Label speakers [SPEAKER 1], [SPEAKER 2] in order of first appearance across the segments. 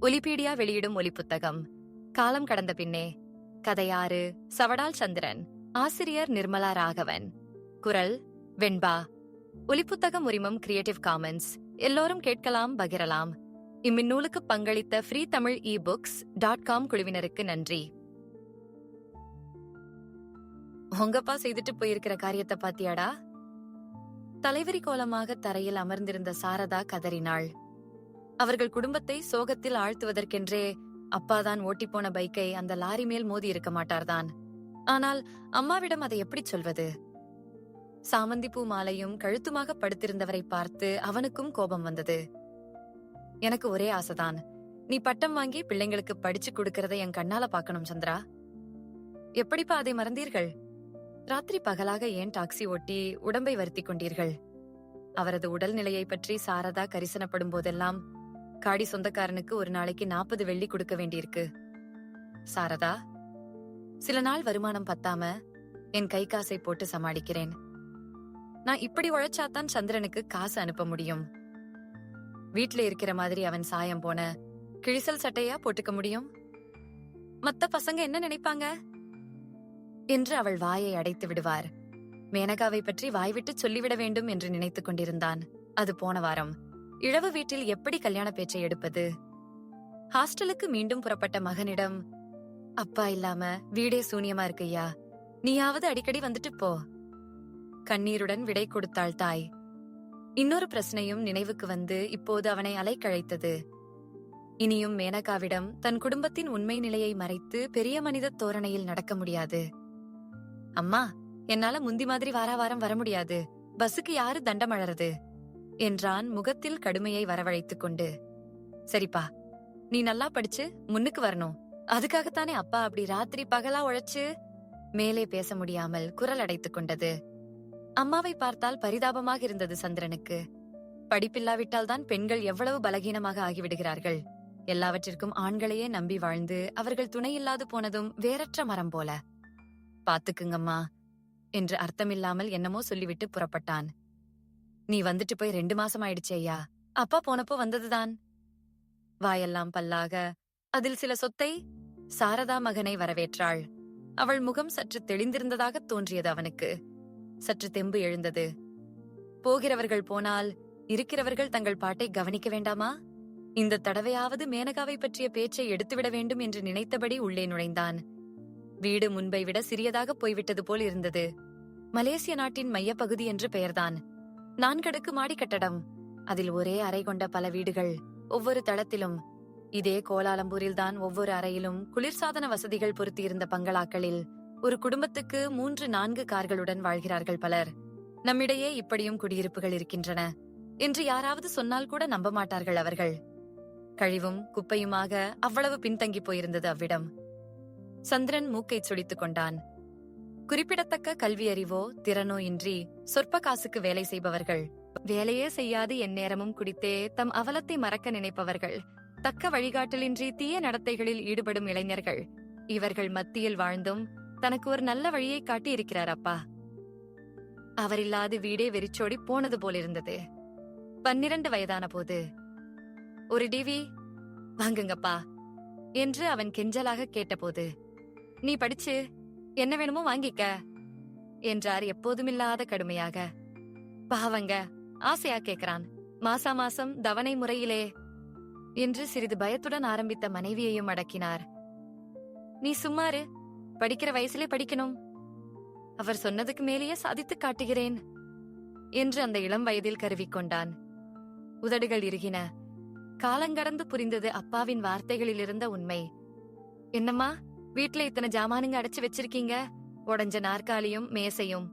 [SPEAKER 1] ஒலிபீடியா வெளியிடும் ஒலிப்புத்தகம். காலம் கடந்த பின்னே கதையாறு சவடால் சந்திரன் ஆசிரியர் நிர்மலா ராகவன். குரல் வெண்பா. ஒலிப்புத்தகம் உரிமம் கிரியேட்டிவ் காமன்ஸ் எல்லோரும் கேட்கலாம் பகிரலாம். இம்மின்னூலுக்கு பங்களித்த free Tamil e books dot com குழுவினருக்கு நன்றி. உங்கப்பா செய்துட்டு போயிருக்கிற காரியத்தை பாத்தியாடா? தலைவரி கோலமாக தரையில் அமர்ந்திருந்த சாரதா கதறினாள். அவர்கள் குடும்பத்தை சோகத்தில் ஆழ்த்துவதற்கென்றே அப்பாதான் ஓட்டிப்போன பைக்கை அந்த லாரி மேல் மோதி இருக்க மாட்டார்தான். ஆனால் அம்மாவிடம் அதை எப்படி சொல்வது? சாமந்திப்பூ மாலையும் கழுத்துமாக படுத்திருந்தவரை பார்த்து அவனுக்கும் கோபம் வந்தது. எனக்கு ஒரே ஆசைதான். நீ பட்டம் வாங்கி பிள்ளைங்களுக்கு படிச்சு கொடுக்கறத என் கண்ணால பாக்கணும் சந்திரா. எப்படிப்பா அதை மறந்தீர்கள்? ராத்திரி பகலாக ஏன் டாக்ஸி ஓட்டி உடம்பை வருத்தி கொண்டீர்கள்? அவரது உடல்நிலையை பற்றி சாரதா கரிசனப்படும் போதெல்லாம் காடி சொந்தக்காரனுக்கு ஒரு நாளைக்கு நாற்பது வெள்ளி கொடுக்க வேண்டியிருக்கு. சாரதா சில நாள் வருமானம் பத்தாம என் கை காசை போட்டு சமாளிக்கிறேன். நான் இப்படி உழைச்சாதான் சந்திரனுக்கு காசு அனுப்ப முடியும். வீட்ல இருக்கிற மாதிரி அவன் சாயம் போன கிழிசல் சட்டையா போட்டுக்க முடியும்? மத்த பசங்க என்ன நினைப்பாங்க? என்று அவள் வாயை அடைத்து விடுவார். மேனகாவை பற்றி வாய்விட்டு சொல்லிவிட வேண்டும் என்று நினைத்துக் கொண்டிருந்தான். அது போன வாரம். இழவு வீட்டில் எப்படி கல்யாண பேச்சை எடுப்பது? ஹாஸ்டலுக்கு மீண்டும் புறப்பட்ட மகனிடம் அப்பா இல்லாம வீடே சூனியமா இருக்கையா நீயாவது அடிக்கடி வந்துட்டு போ. கண்ணீருடன் விடை கொடுத்தாள் தாய். இன்னொரு பிரச்சனையும் நினைவுக்கு வந்து இப்போது அவனை அலைக்கழைத்தது. இனியும் மேனகாவிடம் தன் குடும்பத்தின் உண்மை நிலையை மறைத்து பெரிய மனித தோரணையில் நடக்க முடியாது. அம்மா என்னால முந்தி மாதிரி வாரா வாரம் வர முடியாது. பஸ்ஸுக்கு யாரு தண்டம் அழறது என்றான் முகத்தில் கடுமையை வரவழைத்துக் கொண்டு. சரிப்பா நீ நல்லா படிச்சு முன்னுக்கு வரணும். அதுக்காகத்தானே அப்பா அப்படி ராத்திரி பகலா உழைச்சு மேலே பேச முடியாமல் குரல் அடைத்துக் கொண்டது. அம்மாவை பார்த்தால் பரிதாபமாக இருந்தது சந்திரனுக்கு. படிப்பில்லாவிட்டால் தான் பெண்கள் எவ்வளவு பலகீனமாக ஆகிவிடுகிறார்கள். எல்லாவற்றிற்கும் ஆண்களையே நம்பி வாழ்ந்து அவர்கள் துணையில்லாது போனதும் வேறற்ற மரம் போல. பாத்துக்குங்கம்மா என்று அர்த்தமில்லாமல் என்னமோ சொல்லிவிட்டு புறப்பட்டான். நீ வந்துட்டு போய் ரெண்டு மாசம் ஆயிடுச்சே ஐயா. அப்பா போனப்போ வந்ததுதான். வாயெல்லாம் பல்லாக அதில் சில சொத்தை சாரதா மகனை வரவேற்றாள். அவள் முகம் சற்று தெளிந்திருந்ததாக தோன்றியது அவனுக்கு. சற்று தெம்பு எழுந்தது. போகிறவர்கள் போனால் இருக்கிறவர்கள் தங்கள் பாட்டை கவனிக்க வேண்டாமா? இந்த தடவையாவது மேனகாவை பற்றிய பேச்சை எடுத்துவிட வேண்டும் என்று நினைத்தபடி உள்ளே நுழைந்தான். வீடு முன்பை விட சிறியதாக போய்விட்டது போல் இருந்தது. மலேசிய நாட்டின் மையப்பகுதி என்று பெயர்தான். நான்கடுக்கு மாடி கட்டடம். அதில் ஒரே அறை கொண்ட பல வீடுகள். ஒவ்வொரு தளத்திலும் இதே கோலாலம்பூரில்தான் ஒவ்வொரு அறையிலும் குளிர்சாதன வசதிகள் பொருத்தியிருந்த பங்களாக்களில் ஒரு குடும்பத்துக்கு மூன்று நான்கு கார்களுடன் வாழ்கிறார்கள் பலர். நம்மிடையே இப்படியும் குடியிருப்புகள் இருக்கின்றன என்று யாராவது சொன்னால் கூட நம்ப மாட்டார்கள் அவர்கள். கழிவும் குப்பையுமாக அவ்வளவு பின்தங்கி போயிருந்தது அவ்விடம். சந்திரன் மூக்கைச் சுடித்துக் கொண்டான். குறிப்பிடத்தக்க கல்வியறிவோ திறனோ இன்றி சொற்ப காசுக்கு வேலை செய்பவர்கள். வேலையே செய்யாது எந்நேரமும் குடித்தே தம் அவலத்தை மறக்க நினைப்பவர்கள். தக்க வழிகாட்டலின்றி தீய நடத்தைகளில் ஈடுபடும் இளைஞர்கள். இவர்கள் மத்தியில் வாழ்ந்தும் தனக்கு ஒரு நல்ல வழியை காட்டி இருக்கிறார் அப்பா. அவரில்லாது வீடே வெறிச்சோடி போனது போலிருந்தது. பன்னிரண்டு வயதான போது ஒரு டிவி வாங்குங்கப்பா என்று அவன் கெஞ்சலாக கேட்டபோது நீ படிச்சு என்ன வேணுமோ வாங்கிக்க என்றார் எப்போதுமில்லாத கடுமையாக. பாவங்க ஆசையா கேக்குறான் மாசா மாசம் தவணை முறையிலே என்று சிறிது பயத்துடன் ஆரம்பித்த மனைவியையும் அடக்கினார். நீ சும்மாரு படிக்கிற வயசுலே படிக்கணும். அவர் சொன்னதுக்கு மேலேயே சாதித்து காட்டுகிறேன் என்று அந்த இளம் வயதில் கருவிக்கொண்டான் உதடுகள் இறுகின. காலங்கடந்து புரிந்தது அப்பாவின் வார்த்தைகளில் இருந்த உண்மை. என்னம்மா வீட்ல இத்தனை ஜாமானுங்க அடைச்சு வச்சிருக்கீங்க? உடஞ்ச நாற்காலியும் மேசையும்.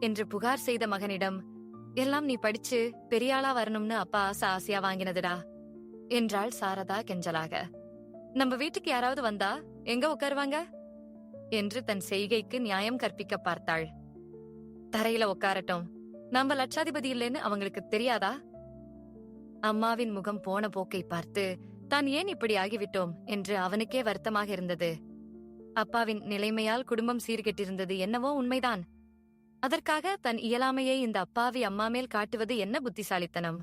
[SPEAKER 1] என்று புகார் செய்த மகனிடம் எல்லாம் நீ படிச்சு பெரியாளா வரணும்னு அப்பா ஆசை ஆசையா வாங்கினதுடா? என்றாள் சாரதா கெஞ்சலாக. நம்ம வீட்டுக்கு யாராவது வந்தா எங்க உட்காருவாங்க? என்று தன் செய்கைக்கு நியாயம் கற்பிக்க பார்த்தாள். தரையில உட்காரட்டும். நம்ம லட்சாதிபதி இல்லைன்னு அவங்களுக்கு தெரியாதா? அம்மாவின் முகம் போன போக்கை பார்த்து தான் ஏன் இப்படி ஆகிவிட்டோம்? என்று அவனுக்கே வருத்தமாக இருந்தது. அப்பாவின் நிலைமையால் குடும்பம் சீர்கெட்டிருந்தது என்னவோ உண்மைதான். அதற்காக தன் இயலாமையை இந்த அப்பாவி அம்மா மேல் காட்டுவது என்ன புத்திசாலித்தனம்?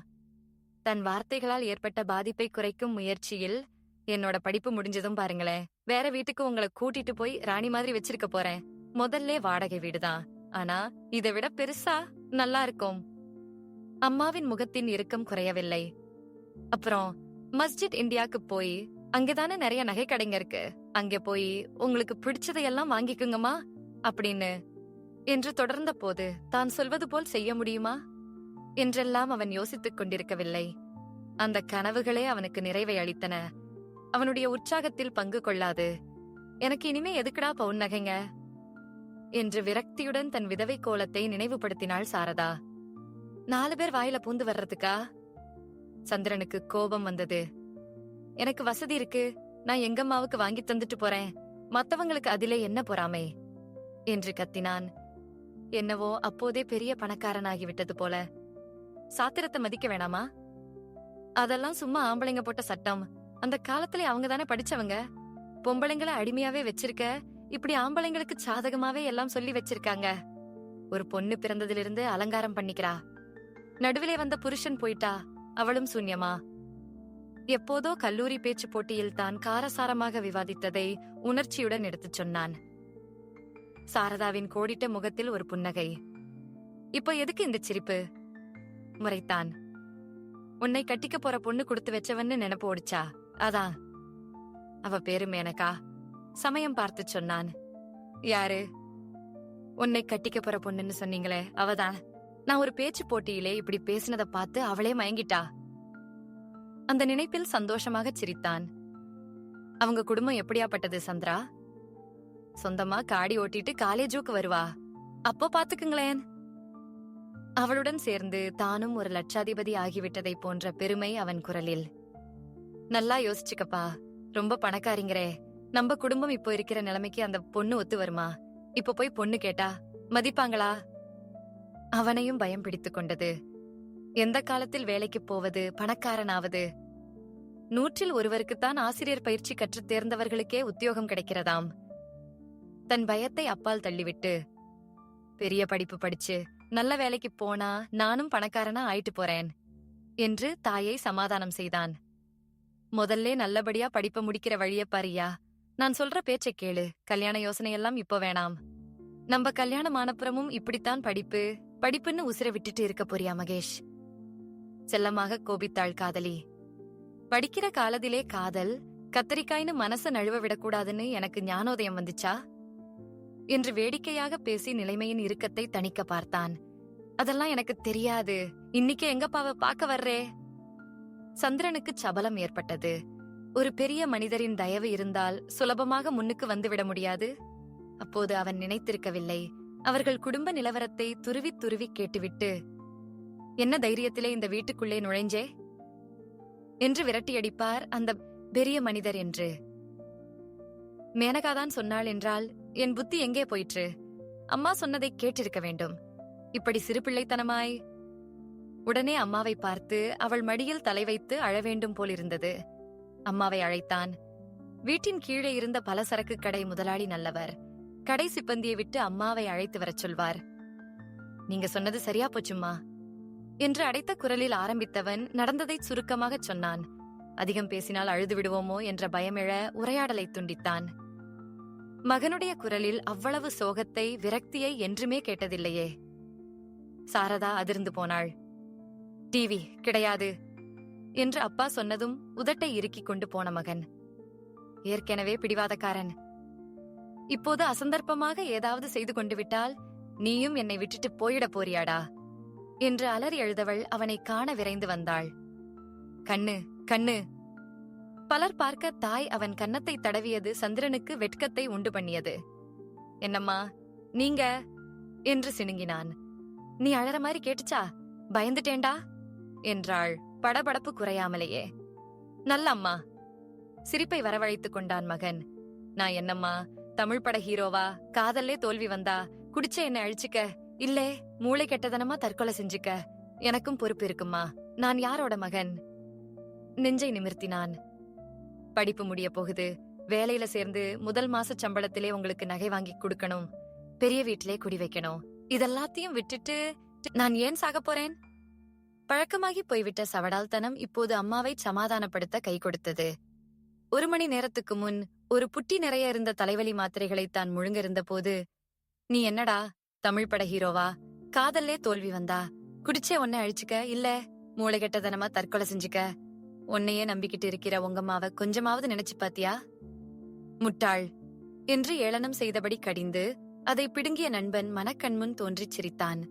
[SPEAKER 1] தன் வார்த்தைகளால் ஏற்பட்ட பாதிப்பை குறைக்கும் முயற்சியில் என்னோட படிப்பு முடிஞ்சதும் பாருங்களேன். வேற வீட்டுக்கு உங்களை கூட்டிட்டு போய் ராணி மாதிரி வச்சிருக்க போறேன். முதல்ல வாடகை வீடுதான். ஆனா இதை விட பெருசா நல்லா இருக்கும். அம்மாவின் முகத்தின் இறுக்கம் குறையவில்லை. அப்புறம் மஸ்ஜித் இந்தியாக்கு போய் அங்கதானே நிறைய நகை கடைங்க இருக்கு. அங்க போய் உங்களுக்கு பிடிச்சதையெல்லாம் வாங்கிக்குங்கம்மா அப்படின்னு என்று தொடர்ந்த போது தான் சொல்வது போல் செய்ய முடியுமா? என்றெல்லாம் அவன் யோசித்துக் கொண்டிருக்கவில்லை. அந்த கனவுகளே அவனுக்கு நிறைவை அளித்தன. அவனுடைய உற்சாகத்தில் பங்கு கொள்ளாது. எனக்கு இனிமே எதுக்குடா பவுன் நகைங்க? என்று விரக்தியுடன் தன் விதவை கோலத்தை நினைவுபடுத்தினாள் சாரதா. நாலு பேர் வாயில பூந்து வர்றதுக்கா? சந்திரனுக்கு கோபம் வந்தது. எனக்கு வசதி இருக்கு. நான் எங்கம்மாவுக்கு வாங்கி தந்துட்டு போறேன். மத்தவங்களுக்கு அதிலே என்ன பொறாமை? என்று கத்தினான். என்னவோ அப்போதே பெரிய பணக்காரனாகி விட்டது போல. சாத்திரத்தை மதிக்க வேணாமா? அதெல்லாம் சும்மா ஆம்பளைங்க போட்ட சட்டம். அந்த காலத்துல அவங்க தானே படிச்சவங்க? பொம்பளைங்கள அடிமையாவே வச்சிருக்க இப்படி ஆம்பளைங்களுக்கு சாதகமாவே எல்லாம் சொல்லி வச்சிருக்காங்க. ஒரு பொண்ணு பிறந்ததிலிருந்து அலங்காரம் பண்ணிக்கிறா. நடுவிலே வந்த புருஷன் போயிட்டா. அவளும் சூன்யமா எப்போதோ கல்லூரி பேச்சு போட்டியில் தான் காரசாரமாக விவாதித்ததை உணர்ச்சியுடன் எடுத்துச் சொன்னான். சாரதாவின் கோடிட்ட முகத்தில் ஒரு புன்னகை. இப்போ எதுக்கு இந்த சிரிப்பு? முறைத்தான். உன்னை கட்டிக்க போற பொண்ணு கொடுத்து வச்சவன்னு நினைப்பு ஓடிச்சா? அதான் அவ பேரு மேனகா. சமயம் பார்த்து சொன்னான். யாரு? உன்னை கட்டிக்க போற பொண்ணுன்னு சொன்னீங்களே அவதான். நான் ஒரு பேச்சு போட்டியிலே இப்படி பேசினதை பார்த்து அவளே மயங்கிட்டா. அந்த நினைப்பில் சந்தோஷமாக சிரித்தான். அவங்க குடும்பம் எப்படியாப்பட்டது சந்திரா? சொந்தமா காடி ஓட்டிட்டு காலேஜுக்கு வருவா. அப்போ பாத்துக்குங்களேன். அவளுடன் சேர்ந்து தானும் ஒரு லட்சாதிபதி ஆகிவிட்டதை போன்ற பெருமை அவன் குரலில். நல்லா யோசிச்சுக்கப்பா. ரொம்ப பணக்காரிங்கிறே. நம்ம குடும்பம் இப்போ இருக்கிற நிலைமைக்கு அந்த பொண்ணு ஒத்து வருமா? இப்ப போய் பொண்ணு கேட்டா மதிப்பாங்களா? அவனையும் பயம் பிடித்துக் கொண்டது. எந்த காலத்தில் வேலைக்கு போவது பணக்காரனாவது? நூற்றில் ஒருவருக்குத்தான் ஆசிரியர் பயிற்சி கற்றுத் தேர்ந்தவர்களுக்கே உத்தியோகம் கிடைக்கிறதாம். தன் பயத்தை அப்பால் தள்ளிவிட்டு பெரிய படிப்பு படிச்சு நல்ல வேலைக்கு போனா நானும் பணக்காரனா ஆயிட்டு போறேன் என்று தாயை சமாதானம் செய்தான். முதல்ல நல்லபடியா படிப்ப முடிக்கிற வழிய பாரியா நான் சொல்ற பேச்சை கேளு கல்யாண யோசனையெல்லாம் இப்போ வேணாம். நம்ம கல்யாணம் ஆனப்புறமும் இப்படித்தான் படிப்பு படிப்புன்னு உசிர விட்டுட்டு இருக்க போறியா மகேஷ்? செல்லமாக கோபித்தாள் காதலி. படிக்கிற காலத்திலே காதல் கத்தரிக்காய்னு மனச நழுவ விடக்கூடாதுன்னு எனக்கு ஞானோதயம் வந்துச்சா? என்று வேடிக்கையாக பேசி நிலைமையின் இறுக்கத்தை தணிக்க பார்த்தான். அதெல்லாம் எனக்கு தெரியாது. இன்னைக்கு எங்கப்பாவ பார்க்க வர்றே? சந்திரனுக்கு சபலம் ஏற்பட்டது. ஒரு பெரிய மனிதரின் தயவு இருந்தால் சுலபமாக முன்னுக்கு வந்துவிட முடியாது? அப்போது அவன் நினைத்திருக்கவில்லை. அவர்கள் குடும்ப நிலவரத்தை துருவி துருவி கேட்டுவிட்டு என்ன தைரியத்திலே இந்த வீட்டுக்குள்ளே நுழைஞ்சே? என்று விரட்டியடிப்பார் அந்த பெரிய மனிதர் என்று. மேனகாதான் சொன்னாள் என்றால் என் புத்தி எங்கே போயிற்று? அம்மா சொன்னதை கேட்டிருக்க வேண்டும். இப்படி சிறு பிள்ளைத்தனமாய்? உடனே அம்மாவை பார்த்து அவள் மடியில் தலை வைத்து அழ வேண்டும் போலிருந்தது அம்மாவை அழைத்தான். வீட்டின் கீழே இருந்த பலசரக்கு கடை முதலாளி நல்லவர். கடை சிப்பந்தியை விட்டு அம்மாவை அழைத்து வரச் சொல்வார். நீங்க சொன்னது சரியா போச்சும்மா என்று அடைத்த குரலில் ஆரம்பித்தவன் நடந்ததை சுருக்கமாகச் சொன்னான். அதிகம் பேசினால் அழுது விடுவோமோ? என்ற பயமிழ உரையாடலை துண்டித்தான். மகனுடைய குரலில் அவ்வளவு சோகத்தை விரக்தியை என்றுமே கேட்டதில்லையே. சாரதா அதிர்ந்து போனாள். டிவி கிடையாது என்று அப்பா சொன்னதும் உதட்டை இறுக்கிக் கொண்டு போன மகன். ஏற்கனவே பிடிவாதக்காரன். இப்போது அசந்தர்ப்பமாக ஏதாவது செய்து கொண்டு விட்டால் நீயும் என்னை விட்டுட்டு போயிடப் போறியாடா? என்று அலறி எழுதவள் அவனை காண விரைந்து வந்தாள். கண்ணு கண்ணு. பலர் பார்க்க தாய் அவன் கன்னத்தை தடவியது சந்திரனுக்கு வெட்கத்தை உண்டு பண்ணியது. என்னம்மா நீங்க? என்று சினுங்கினான். நீ அழற மாதிரி கேட்டுச்சா? பயந்துட்டேண்டா? என்றாள் படபடப்பு குறையாமலேயே. நல்ல அம்மா சிரிப்பை வரவழைத்துக் கொண்டான் மகன். நான் என்னம்மா தமிழ் பட ஹீரோவா? காதல்லே தோல்வி வந்தா? குடிச்ச என்ன அழிச்சுக்க? இல்லே மூளை கெட்டதனமா தற்கொலை செஞ்சுக்க? எனக்கும் பொறுப்பு இருக்குமா? நான் யாரோட மகன்? நெஞ்சை நிமிர்த்தினான். படிப்பு முடிய போகுது. வேலையில சேர்ந்து முதல் மாச சம்பளத்திலே உங்களுக்கு நகை வாங்கி கொடுக்கணும். பெரிய வீட்டிலே குடி வைக்கணும். இதெல்லாத்தையும் விட்டுட்டு நான் ஏன் சாக போறேன்? பழக்கமாகி போய்விட்ட சவடால்தனம் இப்போது அம்மாவை சமாதானப்படுத்த கை கொடுத்தது. ஒரு மணி நேரத்துக்கு முன் ஒரு புட்டி நிறைய இருந்த தலைவலி மாத்திரைகளை தான் முழுங்கிருந்த போது நீ என்னடா தமிழ் பட ஹீரோவா? காதல்லே தோல்வி வந்தா? குடிச்சே உன்னை அழிச்சுக்க? இல்ல மூளை கெட்டதனமா தற்கொலை செஞ்சுக்க? உன்னையே நம்பிக்கிட்டு இருக்கிற உங்கம்மாவ கொஞ்சமாவது நினைச்சு பாத்தியா? முட்டாள். என்று ஏளனம் செய்தபடி கடிந்து அதை பிடுங்கிய நண்பன் மனக்கண்முன் தோன்றிச் சிரித்தான்.